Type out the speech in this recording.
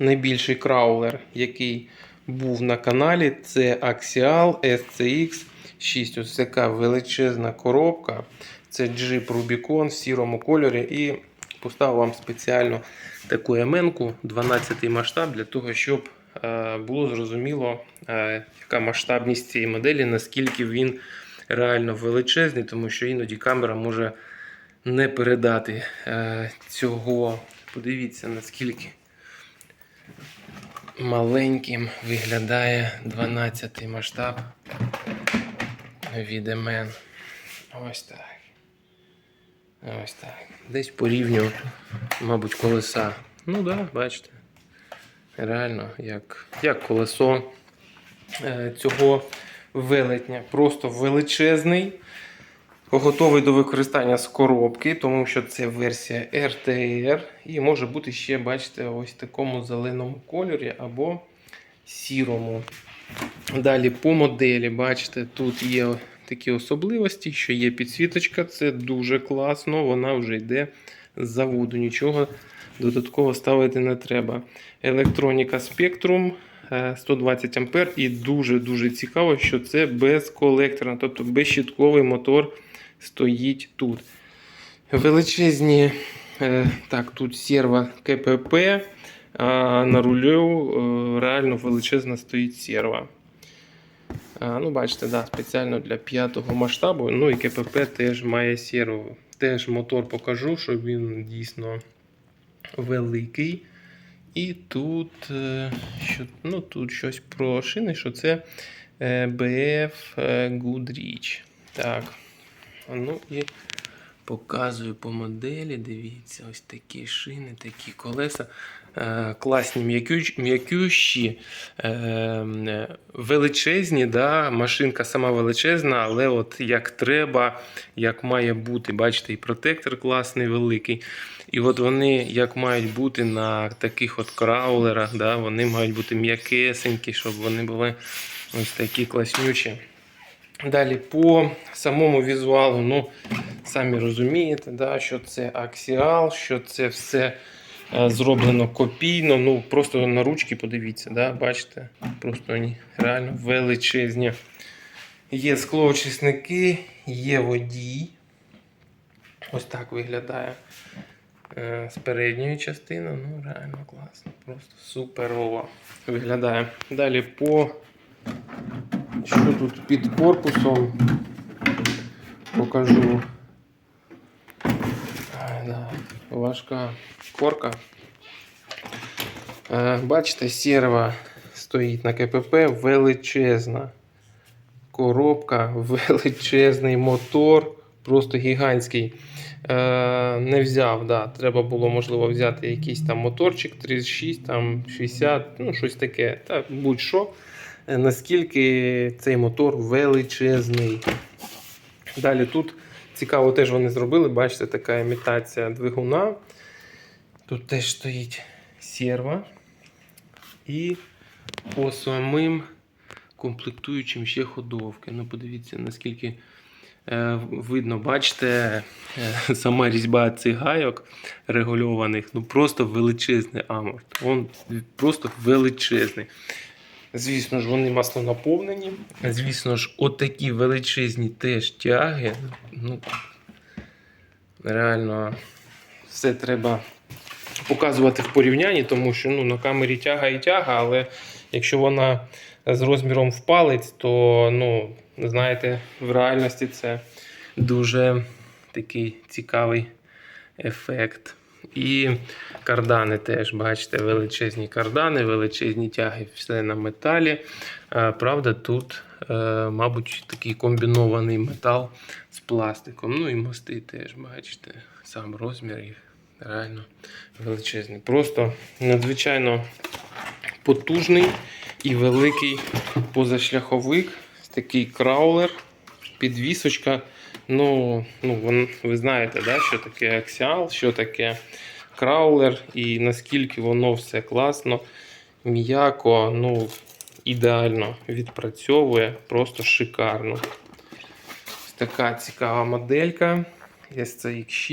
найбільший краулер, який був на каналі, це Axial SCX 6. Ось така величезна коробка. Це Jeep Rubicon в сірому кольорі. І поставив вам спеціально таку еменку 12 масштаб для того, щоб е, було зрозуміло, е, яка масштабність цієї моделі, наскільки він реально величезний, тому що іноді камера може не передати е, цього. Подивіться, наскільки маленьким виглядає 12 масштаб від MN. Ось так. Ось так. Десь по рівню, мабуть, колеса. Ну так, да, бачите. Реально, як, як колесо е, цього велетня. Просто величезний. Готовий до використання з коробки, тому що це версія RTR. І може бути ще, бачите, ось такому зеленому кольорі або сірому. Далі по моделі, бачите, тут є такі особливості, що є підсвіточка, це дуже класно, вона вже йде з заводу. Нічого додатково ставити не треба. Електроніка Spectrum е, 120 А і дуже-дуже цікаво, що це безколекторна, тобто безщітковий мотор стоїть тут. Величезні, е, так, тут серва КПП, а на рулю е, реально величезна стоїть серва. Ну, бачите, да, спеціально для п'ятого масштабу. Ну і КПП теж має серву. Теж мотор покажу, що він дійсно великий. І тут, е, що, ну, тут щось про шини, що це BF Goodrich. Так. Ну і показую по моделі. Дивіться, ось такі шини, такі колеса. Е, класні м'якющі, е, величезні. Да? Машинка сама величезна, але от як треба, як має бути. Бачите, і протектор класний, великий. І от вони як мають бути на таких от краулерах, да? вони мають бути м'якесенькі, щоб вони були ось такі класнючі. Далі по самому візуалу, ну, самі розумієте, да, що це аксіал, що це все е, зроблено копійно. Ну, просто на ручки подивіться, да, бачите, просто вони реально величезні. Є склоочисники, є водій. Ось так виглядає е, з передньої частини. Ну, реально класно, просто суперово виглядає. Далі по що тут під корпусом покажу. Да, важка корка. Е, Бачите, серва стоїть на КПП величезна. Коробка, величезний мотор, просто гігантський. Е, Не взяв, да. треба було можливо взяти якийсь там моторчик 36, там 60, ну щось таке. Так, будь-що наскільки цей мотор величезний. Далі тут цікаво теж вони зробили, бачите, така імітація двигуна. Тут теж стоїть серва. І по самим комплектуючим ще ходовки. Ну, подивіться, наскільки е, видно, бачите, е, сама різьба цих гайок регульованих, ну просто величезний аморт. Він просто величезний. Звісно ж, вони масло наповнені. Звісно ж, отакі величезні теж тяги. Ну, Реально, все треба показувати в порівнянні, тому що ну, на камері тяга і тяга, але якщо вона з розміром в палець, то ну, знаєте, в реальності це дуже такий цікавий ефект. І кардани теж, бачите, величезні кардани, величезні тяги, все на металі. Правда, тут, е, мабуть, такий комбінований метал з пластиком. Ну і мости теж, бачите, сам розмір їх реально величезний. Просто надзвичайно потужний і великий позашляховик. Такий краулер, підвісочка. Ну, ну ви знаєте, да, що таке аксіал, що таке краулер, і наскільки воно все класно, м'яко, ну, ідеально відпрацьовує, просто шикарно. Така цікава моделька. SCX6.